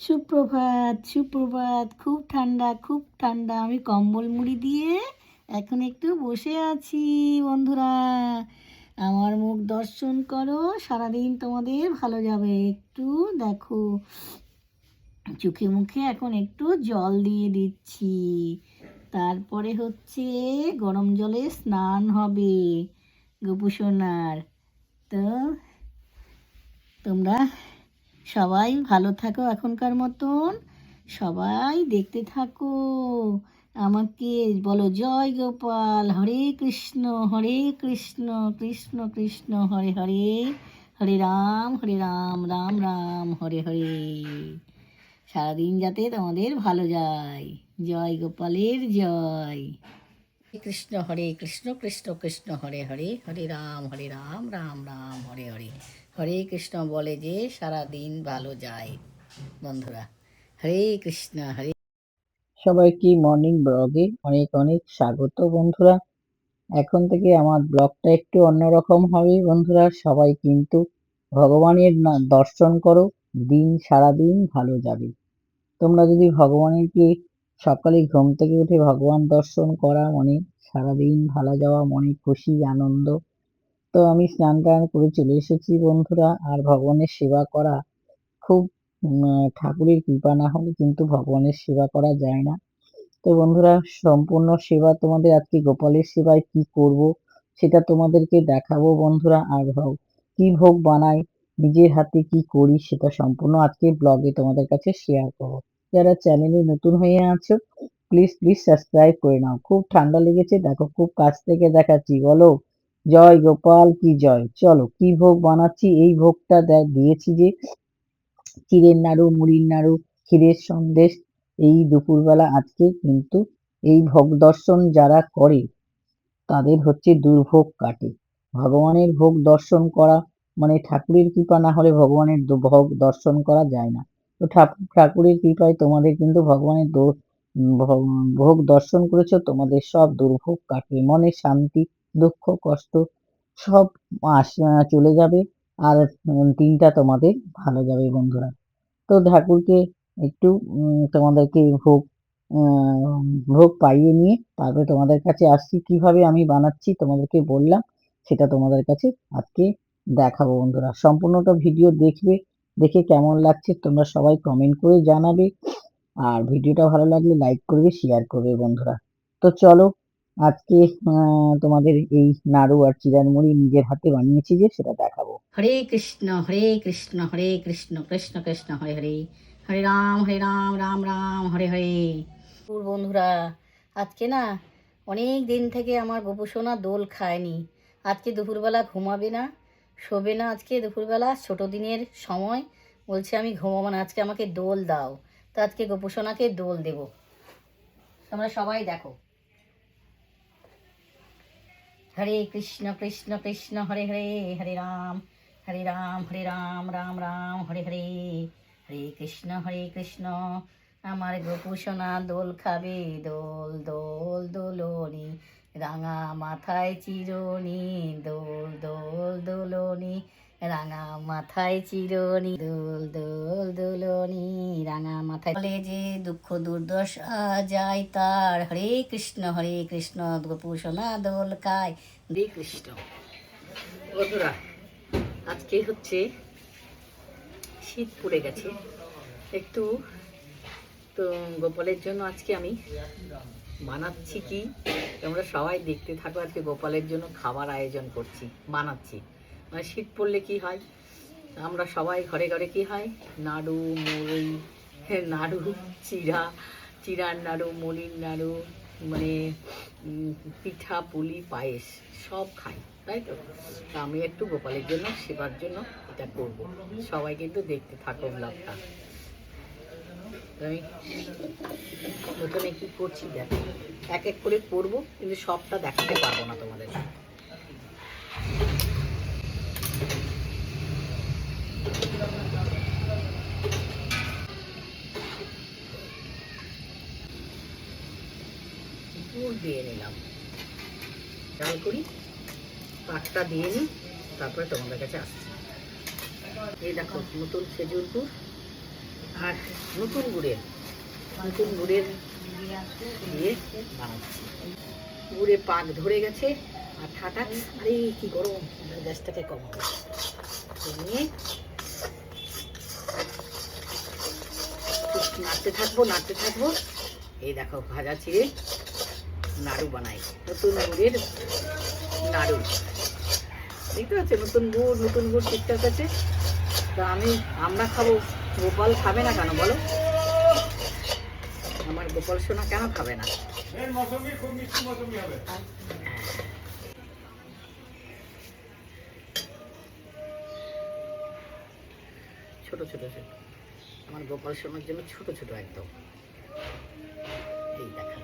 সুপ্রভাত সুপ্রভাত। খুব ঠান্ডা খুব ঠান্ডা। আমি কম্বল মুড়ি দিয়ে এখন একটু বসে আছি, বন্ধুরা। আমার মুখ দর্শন করো, সারাদিন তোমাদের ভালো যাবে। একটু দেখো, চোখে মুখে এখন একটু জল দিয়ে দিচ্ছি। তারপরে হচ্ছে গরম জলে স্নান হবে গোপুসোনার তো তোমরা সবাই ভালো থাকো এখনকার মতন। সবাই দেখতে থাকো। আমাকে বলো, জয় গোপাল, হরে কৃষ্ণ হরে কৃষ্ণ কৃষ্ণ কৃষ্ণ, হরে হরে হরে রাম হরে রাম রাম রাম, হরে হরে। সারাদিন যাতে তোমাদের ভালো যায়। জয় গোপালের জয়। কৃষ্ণ, হরে কৃষ্ণ কৃষ্ণ কৃষ্ণ, হরে হরে হরে রাম হরে রাম রাম রাম, হরে হরে। হরে কৃষ্ণ বলে যে সারা দিন ভালো যায়। বন্ধুরা, হরে কৃষ্ণ, হরে সবাইকে মর্নিং ব্লগে অনেক অনেক স্বাগত বন্ধুরা? এখন থেকে আমার ব্লগটা একটু অন্যরকম হবে বন্ধুরা। সবাই কিন্তু ভগবানের দর্শন করো, দিন সারা দিন ভালো যাবে। তোমরা যদি ভগবানেরকে সকালে ঘুম থেকে উঠে ভগবান দর্শন করা, মনে সারাদিন ভালো যাওয়া, মনে খুশি, আনন্দ তো আমি স্নান টান করে চলে এসেছি বন্ধুরা। আর ভগবানের সেবা করা খুব ঠাকুরের কৃপা না হলে কিন্তু ভগবানের সেবা করা যায় না। তো বন্ধুরা, সম্পূর্ণ সেবা তোমাদের আজকে গোপালের সেবায় কি করব সেটা তোমাদেরকে দেখাবো বন্ধুরা। আর ভোগ কি ভোগ বানাই, নিজের হাতে কি করি সেটা সম্পূর্ণ আজকে ব্লগে তোমাদের কাছে শেয়ার করব। যারা চ্যানেলে নতুন হয়ে আছো প্লিজ প্লিজ সাবস্ক্রাইব করে নাও। খুব ঠান্ডা লেগেছে, দেখো খুব কাছ থেকে দেখাচ্ছি, বলো। জয় গোপাল কি জয়? চলো, কি ভোগ বানাচ্ছি? এই ভোগটা দিয়েছি যে চিড়ের নাড়ু, মুড়ির নাড়ু, ক্ষীরের সন্দেশ, এই দুপুরবেলা আজকে কিন্তু এই ভোগ দর্শন যারা করে, তাদের হচ্ছে দুর্ভোগ কাটে। ভগবানের ভোগ দর্শন করা মানে ঠাকুরের কৃপা না হলে ভগবানের ভোগ দর্শন করা যায় না। তো ঠাকুর ঠাকুরের কৃপায় তোমাদের কিন্তু ভগবানের ভোগ দর্শন করেছ, তোমাদের সব দুর্ভোগ কাটবে মনে শান্তি দুঃখ, কষ্ট সব আস চলে যাবে আর দিনটা তোমাদের ভালো যাবে বন্ধুরা। তো ঠাকুরকে একটু তোমাদেরকে ভোগ ভোগ পাইয়ে নিয়ে তারপরে তোমাদের কাছে আসছি। কীভাবে আমি বানাচ্ছি তোমাদেরকে বললাম, সেটা তোমাদের কাছে আজকে দেখাবো বন্ধুরা। সম্পূর্ণটা ভিডিও দেখবে, দেখে কেমন লাগছে তোমরা সবাই কমেন্ট করে জানাবে। আর ভিডিওটা ভালো লাগলে লাইক করবে শেয়ার করবে বন্ধুরা। তো চলো আজকে তোমাদের এই নাড়ু আর চিরার মুড়ি নিজের হাতে বানিয়েছি যে সেটা দেখাবো। হরে কৃষ্ণ হরে কৃষ্ণ হরে কৃষ্ণ কৃষ্ণ কৃষ্ণ হরে হরে। হরে রাম হরে রাম রাম রাম হরে হরে। বন্ধুরা আজকে না অনেক দিন থেকে আমার গোপুসোনা দোল খায়নি। আজকে দুপুরবেলা ঘুমাবে না শোবে না আজকে দুপুরবেলা। ছোটো দিনের সময় বলছে আমি ঘুমাবো না আজকে আমাকে দোল দাও। তো আজকে গোপুসোনাকে দোল দেব। তোমরা সবাই দেখো। হরে কৃষ্ণ কৃষ্ণ কৃষ্ণ, হরে হরে হরে রাম হরে রাম হরে রাম রাম রাম, হরে হরে হরে কৃষ্ণ হরে কৃষ্ণ। আমার গোপুসোনা দোল খাবে, দোল দোল দোলনি, রাঙা মাথায় চিরনি, দোল দোল দোলনি। রাঙা মাথায় চিরনি, দোল দোল, দোলনি, রাঙা মাথায় বলে যে দুঃখ দুর্দশা যায় তার। হরে কৃষ্ণ হরে কৃষ্ণ গোপুসোনা দোল খায়। হরে কৃষ্ণ। আজকে হচ্ছে শীত পড়ে গেছে। একটু তো গোপালের জন্য আজকে আমি বানাচ্ছি কি? তোমরা সবাই দেখতে থাকো, আজকে গোপালের জন্য খাবার আয়োজন করছি, বানাচ্ছি। শীত পড়লে কি হয়? আমরা সবাই ঘরে ঘরে কি হয়? নাড়ু, মুড়ি, নাড়ু, চিড়া, চিড়ার নাড়ু, মুড়ির নাড়ু মানে পিঠা, পুলি, পায়েস সব খাই, তাই তো? আমি একটু গোপালের জন্য, সেবার জন্য এটা করব। সবাই কিন্তু দেখতে থাকো ব্লগটা। প্রথমে কি করছি দেখো। এক এক করে করব, কিন্তু সবটা দেখাতে পারব না তোমাদের গুড় আর নতুন গুড়ের নতুন গুড়ের দিয়ে বানাচ্ছি। গুড়ে পাক ধরে গেছে আর ঠাটা, আরে কি গরম গ্যাসটাকে কমাবো নিয়ে একটু নাড়তে থাকব নাড়তে থাকব। এই দেখো ভাজা চিড়ে নাড়ু বানাই। নতুন গুড়ের নাড়ু। দেখতে পাচ্ছ? নতুন গুড় নতুন গুড় ঠিকঠাক আছে। তা আমি আমরা খাব। গোপাল খাবে না কেন বলো? আমার গোপাল সোনা কেন খাবে না? ছোট ছোট ছোট। আমার গোপাল সোনার জন্য ছোট ছোট একদম। এই দেখা।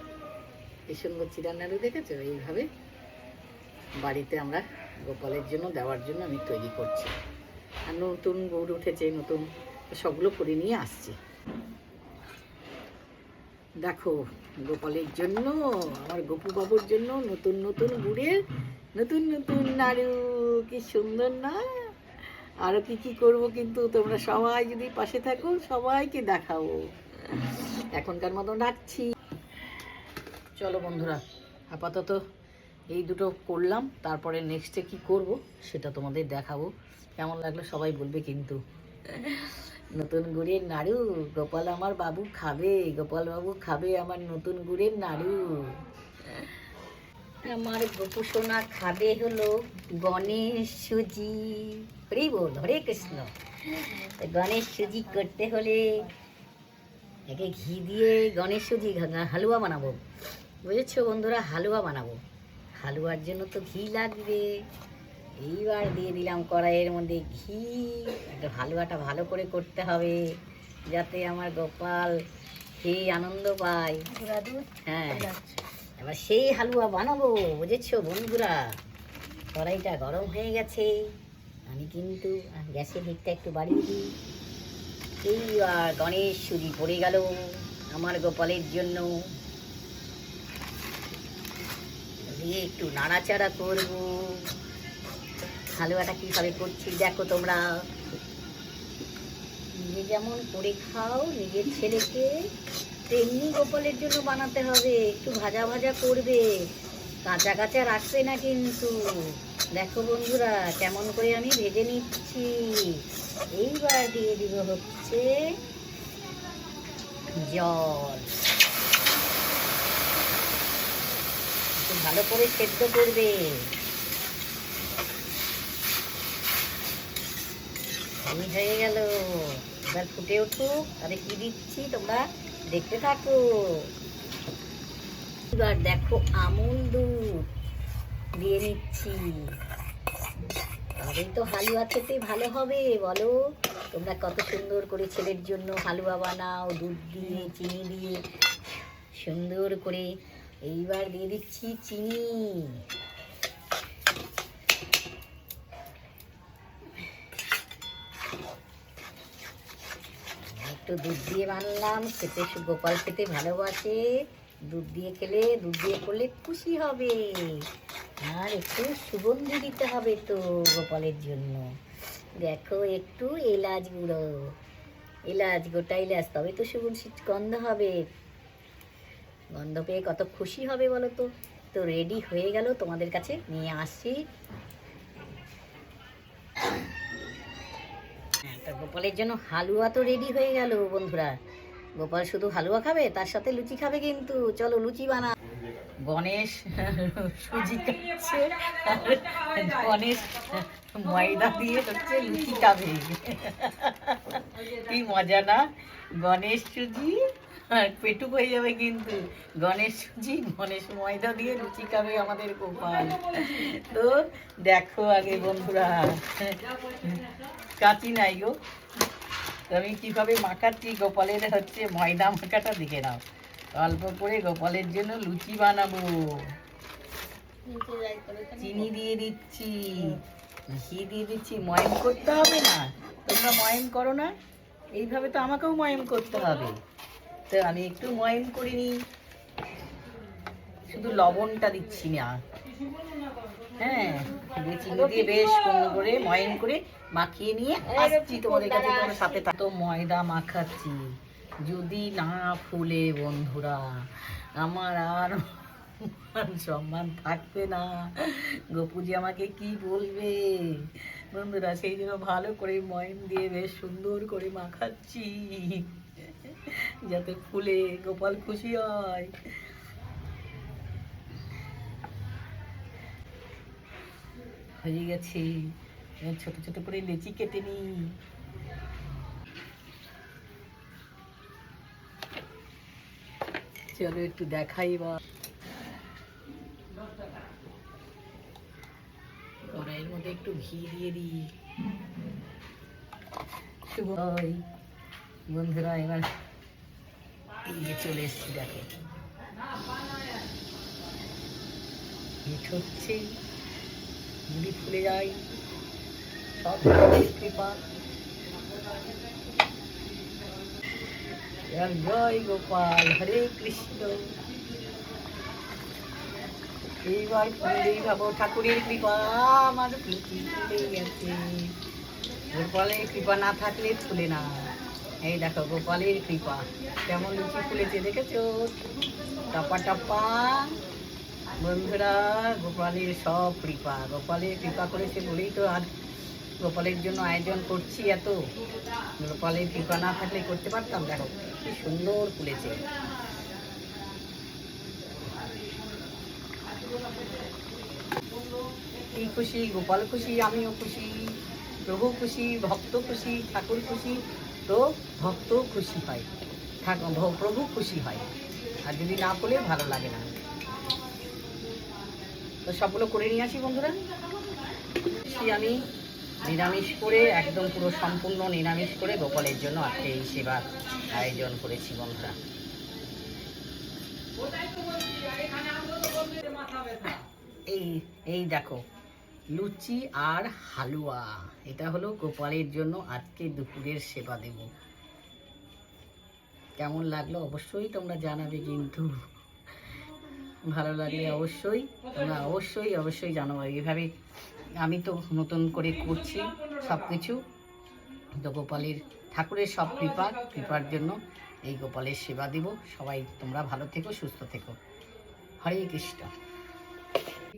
এই সুন্দর চিরার নাড়ু দেখেছ? এইভাবে বাড়িতে আমরা গোপালের জন্য, দেওয়ার জন্য আমি তৈরি করছি। আর নতুন গুড় উঠেছে, নতুন সবগুলো করে নিয়ে আসছি। দেখো, গোপালের জন্য, আমার গপু বাবুর জন্য নতুন নতুন গুড়ের, নতুন নতুন নাড়ু। কি সুন্দর না আরও কি কি করব কিন্তু তোমরা সবাই যদি পাশে থাকো, সবাইকে দেখাবো এখনকার মতন রাখছি চলো বন্ধুরা, আপাতত এই দুটো করলাম, তারপরে নেক্সটে কি করব সেটা তোমাদের দেখাবো। কেমন লাগল সবাই বলবে কিন্তু। নতুন গুড়ের নাড়ু, গোপাল আমার বাবু খাবে, গোপাল বাবু খাবে আমার নতুন গুড়ের নাড়ু। আমার গোপু সোনা খাবে হলো গণেশ সুজি। হরি বল হরে কৃষ্ণ। গণেশ সুজি করতে হলে একে ঘি দিয়ে গণেশ সুজি হালুয়া বানাবো। বুঝেছ বন্ধুরা? হালুয়া বানাবো। হালুয়ার জন্য তো ঘি লাগবে। এইবার দিয়ে দিলাম কড়াইয়ের মধ্যে ঘি। একটা হালুয়াটা ভালো করে করতে হবে যাতে আমার গোপাল খেয়ে আনন্দ পায়। হ্যাঁ। এবার সেই হালুয়া বানাবো, বুঝেছ বন্ধুরা? কড়াইটা গরম হয়ে গেছে। আমি কিন্তু গ্যাসের দিকটা একটু বাড়িয়ে দিই। এই আর গণেশ সুজি পড়ে গেল আমার গোপালের জন্য। দিয়ে একটু নাড়াচাড়া করব। হালুয়াটা কীভাবে করছি দেখো তোমরা। নিজে যেমন করে খাও, নিজের ছেলেকে তেমনি গোপালের জন্য বানাতে হবে, একটু ভাজা ভাজা করবে। কাঁচা কাঁচা রাখবে না কিন্তু। দেখো বন্ধুরা, কেমন করে আমি ভেজে নিচ্ছি। এইবার দিয়ে দিব হচ্ছে জল। ভালো করে সেদ্ধ করবে। হয়ে গেল। এবার ফুটে উঠুক, তাহলে কি দিচ্ছি তোমরা? দেখতে থাকো। এবার দেখো আমুল দুধ দিয়ে নিচ্ছি। তবেই তো হালুয়া খেতে ভালো হবে, বলো। তোমরা কত সুন্দর করে ছেলের জন্য হালুয়া বানাও, দুধ দিয়ে, চিনি দিয়ে। সুন্দর করে এইবার দিয়ে দিচ্ছি চিনি। একটু দুধ দিয়ে বানলাম, খেতে গোপাল খেতে ভালোবাসে। দুধ দিয়ে খেলে, দুধ দিয়ে করলে খুশি হবে। আর একটু সুগন্ধি দিতে হবে তো গোপালের জন্য। দেখো একটু এলাচ গুঁড়ো। এলাচ, গোটা এলাচ, তবে তো সুগন্ধি, গন্ধ হবে। গন্ধ পেয়ে কত খুশি হবে বলো তো? তো রেডি হয়ে গেল, তোমাদের কাছে নিয়ে আসছি হ্যাঁ, তা গোপালের জন্য হালুয়া তো রেডি হয়ে গেল বন্ধুরা। গোপাল শুধু হালুয়া খাবে, তার সাথে লুচি খাবে কিন্তু। চলো লুচি বানা গণেশ সুজি খাচ্ছে, গণেশ ময়দা দিয়ে হচ্ছে লুচি খাবে। কি মজা না? গণেশ সুজি আর পেটুক হয়ে যাবে কিন্তু। গণেশ সুজি গণেশ ময়দা দিয়ে লুচি খাবে আমাদের গোপাল। তো দেখো আগে বন্ধুরা কাঁচি নাই গো। আমি কীভাবে মাখাচ্ছি? গোপালের হচ্ছে ময়দা মাখাটা দেখে নাও। অল্প করে গোপালের জন্য লুচি বানাবো। চিনি দিয়ে দিচ্ছি। ঘি দিয়ে দিচ্ছি। ময়ম করতে হবে না। তোমরা ময়ম করো না। এইভাবে তো আমাকেও ময়ম করতে হবে। তো আমি একটু ময়ম করিনি। শুধু লবণটা দিচ্ছি না। হ্যাঁ ময়ন ফুলে বন্ধুরা, আমার আর সম্মান থাকবে না। গোপুজি আমাকে কি বলবে? বন্ধুরা, সেই জন্য ভালো করে ময়ন দিয়ে বেশ সুন্দর করে মাখাচ্ছি। যাতে ফুলে গোপাল খুশি হয়। হয়ে গেছে। ছোট ছোট করে লেচি কেটে নি চলো একটু দেখাই বা। মধ্যে একটু ঘি দিয়ে দিই। বন্ধুরা, এবার নিয়ে চলে এসছি, দেখো। হিট হচ্ছে, মুড়ি ফুলে যায়, সব কৃপা জয় গোপাল, হরে কৃষ্ণ। এইবার ফুলেই ভাবো, ঠাকুরের কৃপা, আমার ফুলে গেছে। গোপালের কৃপা না থাকলে ফুলে না। এই দেখো গোপালের কৃপা। কেমন লুচি ফুলেছে দেখেছ? টাপা টাপা। বন্ধুরা, গোপালের সব কৃপা। গোপালের কৃপা করেছে বলেই তো আর গোপালের জন্য আয়োজন করছি এত। গোপালের কৃপা না থাকলে করতে পারতাম? দেখো, কি সুন্দর ফুলেছে। কি খুশি? গোপাল খুশি? আমিও খুশি। প্রভু খুশি, ভক্ত খুশি, ঠাকুর খুশি, তো ভক্ত খুশি হয়। প্রভু খুশি হয়। আর যদি না করলে ভালো লাগে না। তো সবগুলো করে নিয়ে আসি বন্ধুরা। আমি, নিরামিষ করে, একদম পুরো সম্পূর্ণ নিরামিষ করে গোপালের জন্য আজকে এই সেবার আয়োজন করেছি বন্ধুরা। এই এই দেখো লুচি আর হালুয়া। এটা হলো গোপালের জন্য আজকে দুপুরের সেবা দেব। কেমন লাগল অবশ্যই তোমরা জানাবে কিন্তু। ভালো লাগলে অবশ্যই, তোমরা অবশ্যই অবশ্যই জানাব। এভাবে আমি তো নতুন করে করছি সব কিছু তো গোপালের, ঠাকুরের সব কৃপা, কৃপার জন্য এই গোপালের সেবা দিব। সবাই তোমরা ভালো থেকো, সুস্থ থেকো। হরে কৃষ্ণ।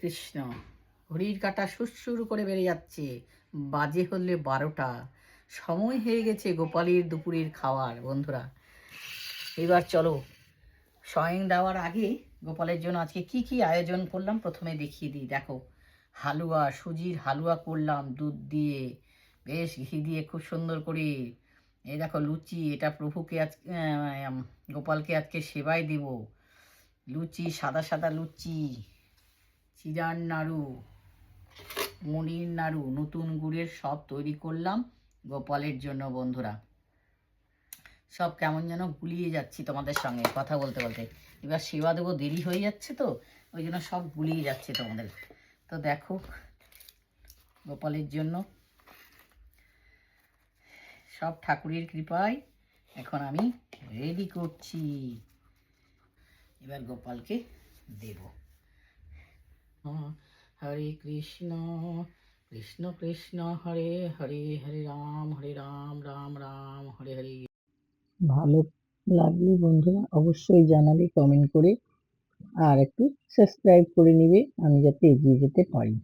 কৃষ্ণ। ঘড়ির কাটা সুরসুর করে বেড়ে যাচ্ছে। বাজে হলে বারোটা। সময় হয়ে গেছে গোপালের দুপুরের খাওয়ার, বন্ধুরা। এবার চলো, স্বয়ং দেওয়ার আগে গোপালের জন্য আজকে কি কি আয়োজন করলাম প্রথমে দেখিয়ে দিই। দেখো, হালুয়া, সুজির হালুয়া করলাম, দুধ দিয়ে। বেশ, ঘি দিয়ে খুব সুন্দর করে। এই দেখো, লুচি, এটা প্রভুকে আজ গোপালকে আজকে সেবাই দিব। লুচি, সাদা সাদা লুচি, চিরার নাড়ু। মুড়ির নাড়ু, নতুন গুড়ের সব তৈরি করলাম গোপালের জন্য বন্ধুরা। সব কেমন যেন গুলিয়ে যাচ্ছি তোমাদের সঙ্গে কথা বলতে বলতে। এবার সেবা দেবো, দেরি হয়ে যাচ্ছে তো, ওই জন্য সব গুলিয়ে যাচ্ছে তোমাদের। তো দেখো, গোপালের জন্য সব ঠাকুরের কৃপায় এখন আমি রেডি করছি। এবার গোপালকে দেব। হরে কৃষ্ণ কৃষ্ণ কৃষ্ণ, হরে হরে হরে রাম হরে রাম রাম রাম, হরে হরে। ভালো লাগলে বন্ধুরা অবশ্যই জানাবে কমেন্ট করে আর একটু সাবস্ক্রাইব করে নিবে, আমি যাতে এগিয়ে যেতে পারি।